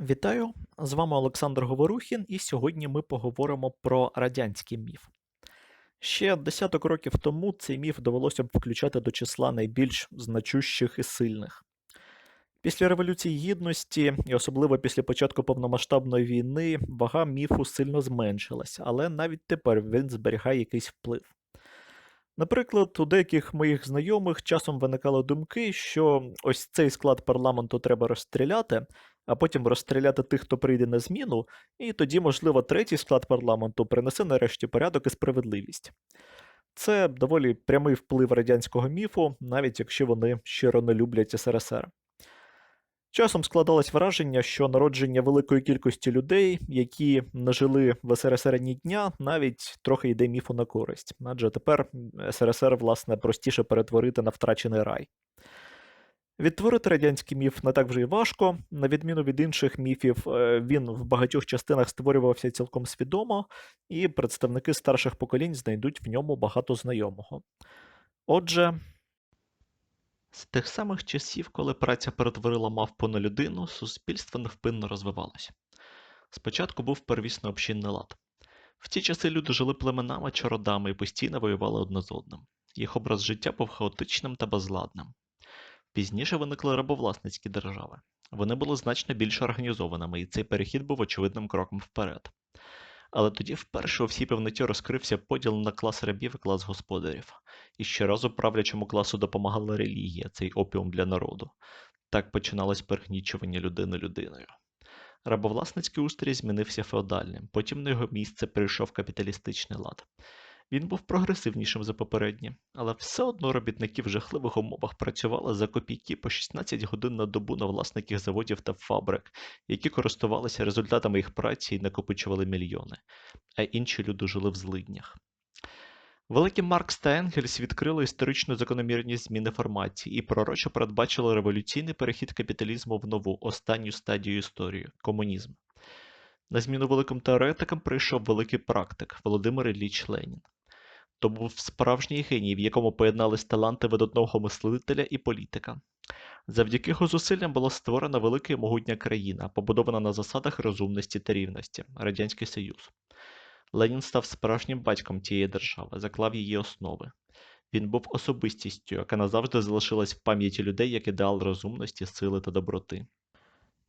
Вітаю! З вами Олександр Говорухін, і сьогодні ми поговоримо про радянський міф. Ще десяток років тому цей міф довелося б включати до числа найбільш значущих і сильних. Після Революції Гідності, і особливо після початку повномасштабної війни, вага міфу сильно зменшилась, але навіть тепер він зберігає якийсь вплив. Наприклад, у деяких моїх знайомих часом виникали думки, що ось цей склад парламенту треба розстріляти, а потім розстріляти тих, хто прийде на зміну, і тоді, можливо, третій склад парламенту принесе нарешті порядок і справедливість. Це доволі прямий вплив радянського міфу, навіть якщо вони щиро не люблять СРСР. Часом складалось враження, що народження великої кількості людей, які не жили в СРСР ні дня, навіть трохи йде міфу на користь, адже тепер СРСР, власне, простіше перетворити на втрачений рай. Відтворити радянський міф не так вже й важко. На відміну від інших міфів, е, він в багатьох частинах створювався цілком свідомо, і представники старших поколінь знайдуть в ньому багато знайомого. Отже, з тих самих часів, коли праця перетворила мавпу на людину, суспільство невпинно розвивалося. Спочатку був первісно общинний лад. В ті часи люди жили племенами чи родами і постійно воювали одне з одним. Їх образ життя був хаотичним та безладним. Пізніше виникли рабовласницькі держави. Вони були значно більш організованими, і цей перехід був очевидним кроком вперед. Але тоді вперше у всій певноті розкрився поділ на клас рабів і клас господарів, і щоразу правлячому класу допомагала релігія, цей опіум для народу. Так починалось перегнічування людини людиною. Рабовласницький устрій змінився феодальним, потім на його місце прийшов капіталістичний лад. Він був прогресивнішим за попередні, але все одно робітники в жахливих умовах працювали за копійки по 16 годин на добу на власників заводів та фабрик, які користувалися результатами їх праці і накопичували мільйони, а інші люди жили в злиднях. Великі Маркс та Енгельс відкрили історичну закономірність зміни формації і пророчо передбачили революційний перехід капіталізму в нову останню стадію історії комунізм. На зміну великим теоретикам прийшов великий практик Володимир Ілліч Ленін. То був справжній геній, в якому поєднались таланти видатного мислителя і політика. Завдяки його зусиллям була створена велика і могутня країна, побудована на засадах розумності та рівності Радянський Союз. Ленін став справжнім батьком тієї держави, заклав її основи. Він був особистістю, яка назавжди залишилась в пам'яті людей як ідеал розумності, сили та доброти.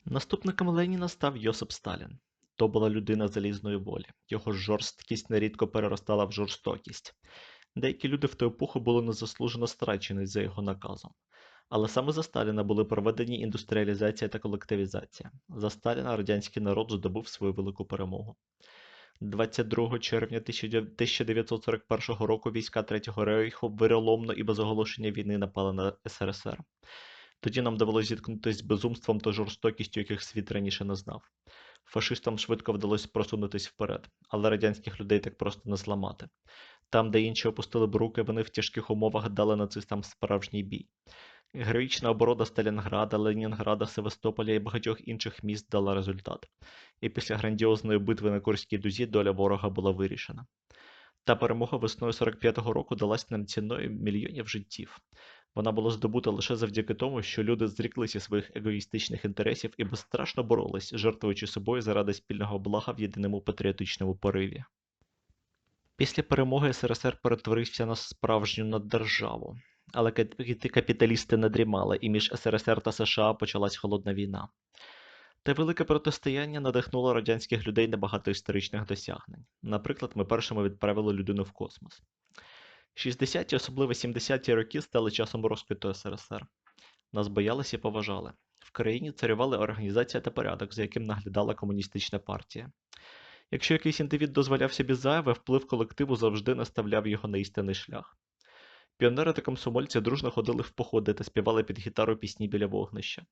Наступником Леніна став Йосип Сталін. То була людина залізної волі, його жорсткість нерідко переростала в жорстокість. Деякі люди в ту епоху були незаслужено страчені за його наказом. Але саме за Сталіна були проведені індустріалізація та колективізація. За Сталіна радянський народ здобув свою велику перемогу. 22 червня 1941 року війська Третього рейху вироломно і без оголошення війни напали на СРСР. Тоді нам довелося зіткнутися з безумством та жорстокістю, яких світ раніше не знав. Фашистам швидко вдалося просунутись вперед, але радянських людей так просто не зламати. Там, де інші опустили б руки, вони в тяжких умовах дали нацистам справжній бій. Героїчна оборона Сталінграда, Ленінграда, Севастополя і багатьох інших міст дала результат. І після грандіозної битви на Курській дузі доля ворога була вирішена. Та перемога весною 45-го року далась нам ціною мільйонів життів. Вона була здобута лише завдяки тому, що люди зріклися своїх егоїстичних інтересів і безстрашно боролись, жертвуючи собою заради спільного блага в єдиному патріотичному пориві. Після перемоги СРСР перетворився на справжню наддержаву. Але капіталісти не дрімали, і між СРСР та США почалась холодна війна. Те велике протистояння надихнуло радянських людей на багато історичних досягнень. Наприклад, ми першими відправили людину в космос. 60-ті, особливо 70-ті роки стали часом розквіту СРСР. Нас боялися і поважали. В країні царювали організація та порядок, за яким наглядала комуністична партія. Якщо якийсь індивід дозволяв собі зайве, вплив колективу завжди наставляв його на істинний шлях. Піонери та комсомольці дружно ходили в походи та співали під гітару пісні біля вогнища.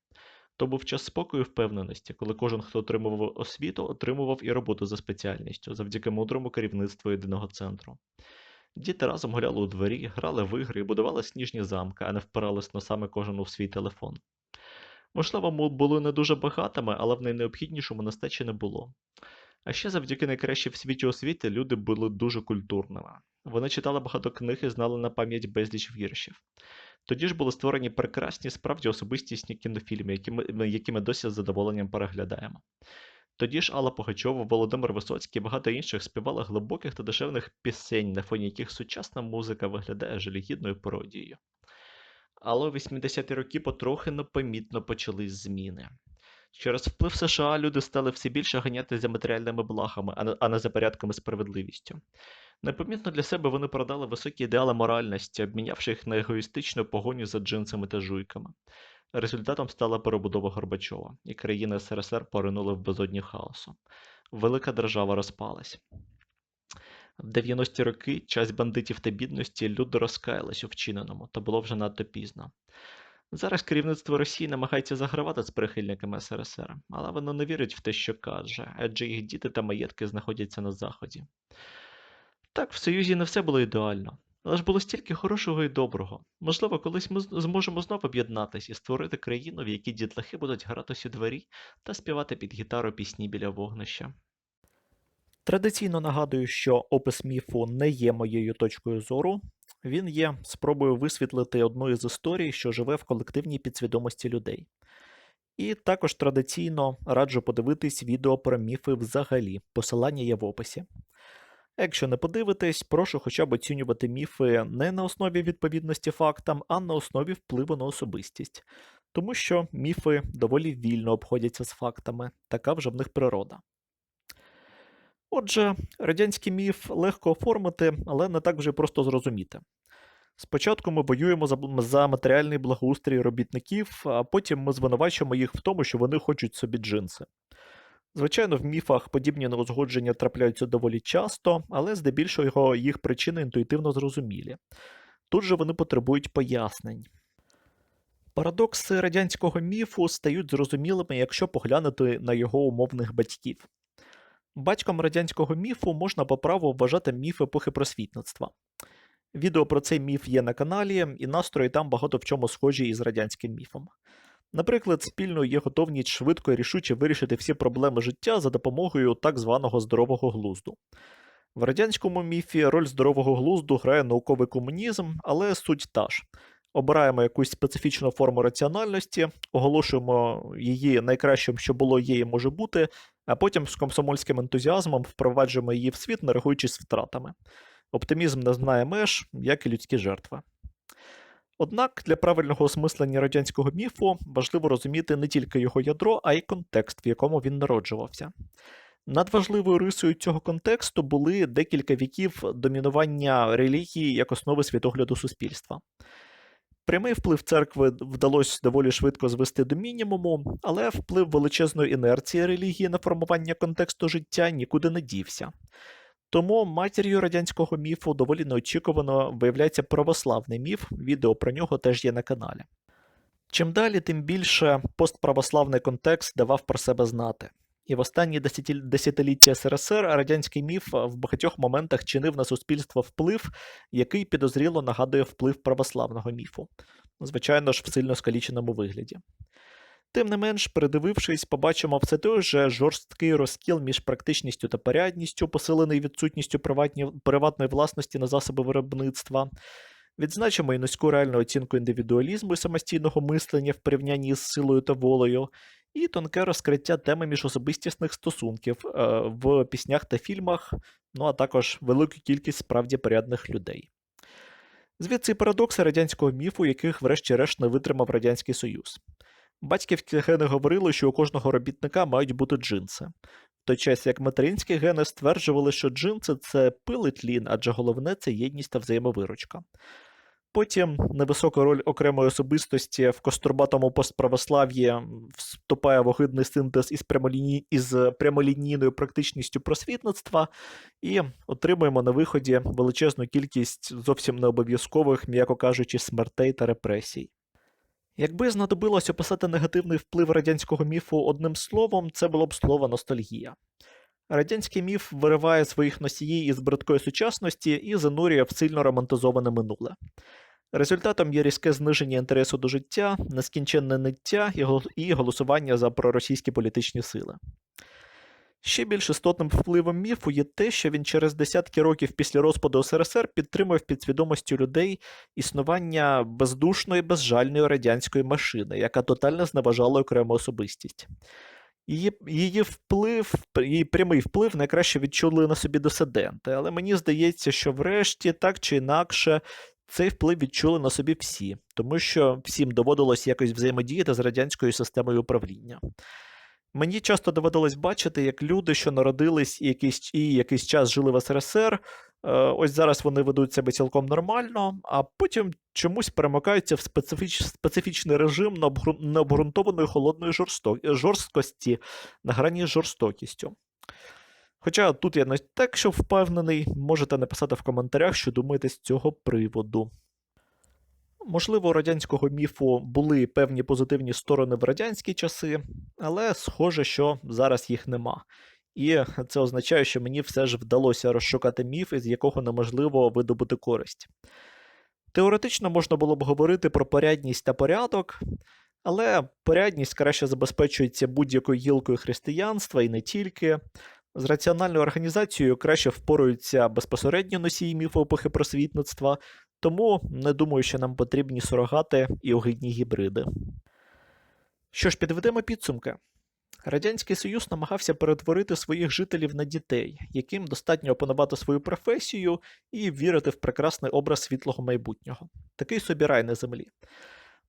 То був час спокою і впевненості, коли кожен, хто отримував освіту, отримував і роботу за спеціальністю, завдяки мудрому керівництву єдиного центру. Діти разом гуляли у дворі, грали в ігри і будували сніжні замки, а не впирались носами кожен у свій телефон. Можливо, ми були не дуже багатими, але в найнеобхіднішому нестачі не було. А ще завдяки найкращій в світі освіти люди були дуже культурними. Вони читали багато книг і знали на пам'ять безліч віршів. Тоді ж були створені прекрасні, справді особистісні кінофільми, які ми, які ми досі з задоволенням переглядаємо. Тоді ж Алла Пугачова, Володимир Висоцький і багато інших співали глибоких та душевних пісень, на фоні яких сучасна музика виглядає жалюгідною пародією. Але у 80-ті роки потрохи непомітно почались зміни. Через вплив США люди стали все більше ганятися за матеріальними благами, а не, за порядком і справедливістю. Непомітно для себе вони продали високі ідеали моральності, обмінявши їх на егоїстичну погоню за джинсами та жуйками. Результатом стала перебудова Горбачова, і країни СРСР поринули в безодні хаосу. Велика держава розпалась. В 90-ті роки час бандитів та бідності люди розкаялись у вчиненому, та було вже надто пізно. Зараз керівництво Росії намагається загравати з прихильниками СРСР, але воно не вірить в те, що каже, адже їх діти та маєтки знаходяться на Заході. Так, в Союзі не все було ідеально, але ж було стільки хорошого і доброго. Можливо, колись ми зможемо знову об'єднатися і створити країну, в якій дітлахи будуть гратись у дворі та співати під гітару пісні біля вогнища. Традиційно нагадую, що опис міфу не є моєю точкою зору. Він є спробою висвітлити одну із історій, що живе в колективній підсвідомості людей. І також традиційно раджу подивитись відео про міфи взагалі. Посилання є в описі. Якщо не подивитесь, прошу хоча б оцінювати міфи не на основі відповідності фактам, а на основі впливу на особистість. Тому що міфи доволі вільно обходяться з фактами, така вже в них природа. Отже, радянський міф легко оформити, але не так вже просто зрозуміти. Спочатку ми воюємо за матеріальний благоустрій робітників, а потім ми звинувачуємо їх в тому, що вони хочуть собі джинси. Звичайно, в міфах подібні неузгодження трапляються доволі часто, але здебільшого їх причини інтуїтивно зрозумілі. Тут же вони потребують пояснень. Парадокси радянського міфу стають зрозумілими, якщо поглянути на його умовних батьків. Батьком радянського міфу можна по праву вважати міф епохи просвітництва. Відео про цей міф є на каналі, і настрої там багато в чому схожі із радянським міфом. Наприклад, спільною є готовність швидко і рішуче вирішити всі проблеми життя за допомогою так званого здорового глузду. В радянському міфі роль здорового глузду грає науковий комунізм, але суть та ж. Обираємо якусь специфічну форму раціональності, оголошуємо її найкращим, що було, є і може бути, а потім з комсомольським ентузіазмом впроваджуємо її в світ, не рахуючись втратами. Оптимізм не знає меж, як і людські жертви. Однак для правильного осмислення радянського міфу важливо розуміти не тільки його ядро, а й контекст, в якому він народжувався. Надважливою рисою цього контексту були декілька віків домінування релігії як основи світогляду суспільства. Прямий вплив церкви вдалося доволі швидко звести до мінімуму, але вплив величезної інерції релігії на формування контексту життя нікуди не дівся. Тому матір'ю радянського міфу доволі неочікувано виявляється православний міф, відео про нього теж є на каналі. Чим далі, тим більше постправославний контекст давав про себе знати. І в останні десятиліття СРСР радянський міф в багатьох моментах чинив на суспільство вплив, який підозріло нагадує вплив православного міфу, звичайно ж, в сильно скаліченому вигляді. Тим не менш, передивившись, побачимо все той же жорсткий розкіл між практичністю та порядністю, посилений відсутністю приватні, приватної власності на засоби виробництва. Відзначимо і низьку реальну оцінку індивідуалізму і самостійного мислення в порівнянні з силою та волею, і тонке розкриття теми міжособистісних стосунків е, в піснях та фільмах, ну а також велику кількість справді порядних людей. Звідси парадокси радянського міфу, яких, врешті-решт, не витримав Радянський Союз. Батьківські гени говорили, що у кожного робітника мають бути джинси. В той час як материнські гени стверджували, що джинси це пил і тлін, адже головне це єдність та взаємовиручка. Потім невисока роль окремої особистості в кострубатому постправослав'ї вступає в огидний синтез із, прямоліні... із прямолінійною практичністю просвітництва, і отримуємо на виході величезну кількість зовсім необов'язкових, м'яко кажучи, смертей та репресій. Якби знадобилось описати негативний вплив радянського міфу одним словом, це було б слово ностальгія. Радянський міф вириває своїх носіїв із бридкої сучасності і занурює в сильно романтизоване минуле. Результатом є різке зниження інтересу до життя, нескінченне ниття і голосування за проросійські політичні сили. Ще більш істотним впливом міфу є те, що він через десятки років після розпаду СРСР підтримав під свідомістю людей існування бездушної, безжальної радянської машини, яка тотально зневажала окрему особистість. Її, її вплив, її прямий вплив найкраще відчули на собі дисиденти, але мені здається, що врешті, так чи інакше, цей вплив відчули на собі всі, тому що всім доводилось якось взаємодіяти з радянською системою управління. Мені часто доводилось бачити, як люди, що народились і якийсь, і якийсь час жили в СРСР, е, ось зараз вони ведуть себе цілком нормально, а потім чомусь перемикаються в специфіч, специфічний режим необґрунтованої холодної жорсткості на грані з жорстокістю. Хоча тут я не так, що впевнений, можете написати в коментарях, що думаєте з цього приводу. Можливо, радянського міфу були певні позитивні сторони в радянські часи, але схоже, що зараз їх нема. І це означає, що мені все ж вдалося розшукати міф, із якого неможливо видобути користь. Теоретично можна було б говорити про порядність та порядок, але порядність краще забезпечується будь-якою гілкою християнства і не тільки. З раціональною організацією краще впораються безпосередньо носії міфу епохи просвітництва, тому не думаю, що нам потрібні сурогати і огидні гібриди. Що ж, підведемо підсумки. Радянський Союз намагався перетворити своїх жителів на дітей, яким достатньо опанувати свою професію і вірити в прекрасний образ світлого майбутнього. Такий собі рай на землі.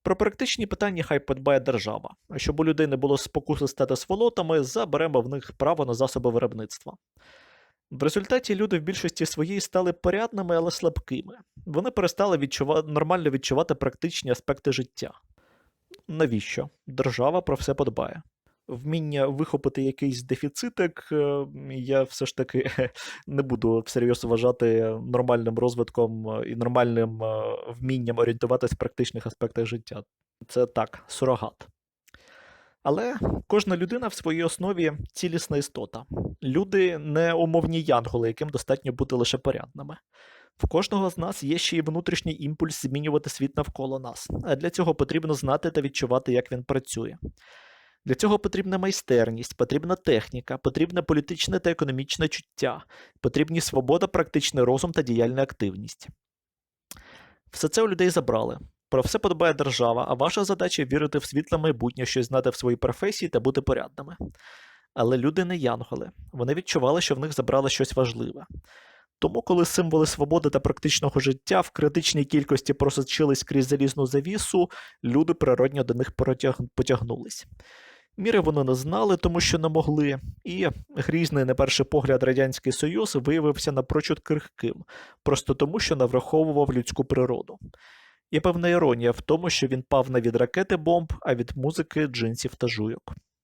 Про практичні питання хай подбає держава, а щоб у людей не було спокуси стати сволотами, заберемо в них право на засоби виробництва. В результаті люди в більшості своїй стали порядними, але слабкими. Вони перестали відчува... нормально відчувати практичні аспекти життя. Навіщо? Держава про все подбає. Вміння вихопити якийсь дефіцитик, е, я все ж таки не буду всерйоз вважати нормальним розвитком е, і нормальним е, вмінням орієнтуватись в практичних аспектах життя. Це так, сурогат. Але кожна людина в своїй основі цілісна істота. Люди не умовні янголи, яким достатньо бути лише порядними. В кожного з нас є ще й внутрішній імпульс змінювати світ навколо нас, а для цього потрібно знати та відчувати, як він працює. Для цього потрібна майстерність, потрібна техніка, потрібне політичне та економічне чуття, потрібні свобода, практичний розум та діяльна активність. Все це у людей забрали. Про все подбає держава, а ваша задача вірити в світле майбутнє, щось знати в своїй професії та бути порядними. Але люди не янголи, вони відчували, що в них забрали щось важливе. Тому, коли символи свободи та практичного життя в критичній кількості просочились крізь залізну завісу, люди природньо до них потягнулись. Міри вони не знали, тому що не могли, і грізний, на перший погляд, Радянський Союз виявився напрочуд крихким, просто тому, що не враховував людську природу. Є певна іронія в тому, що він пав не від ракети бомб, а від музики, джинсів та жуйок.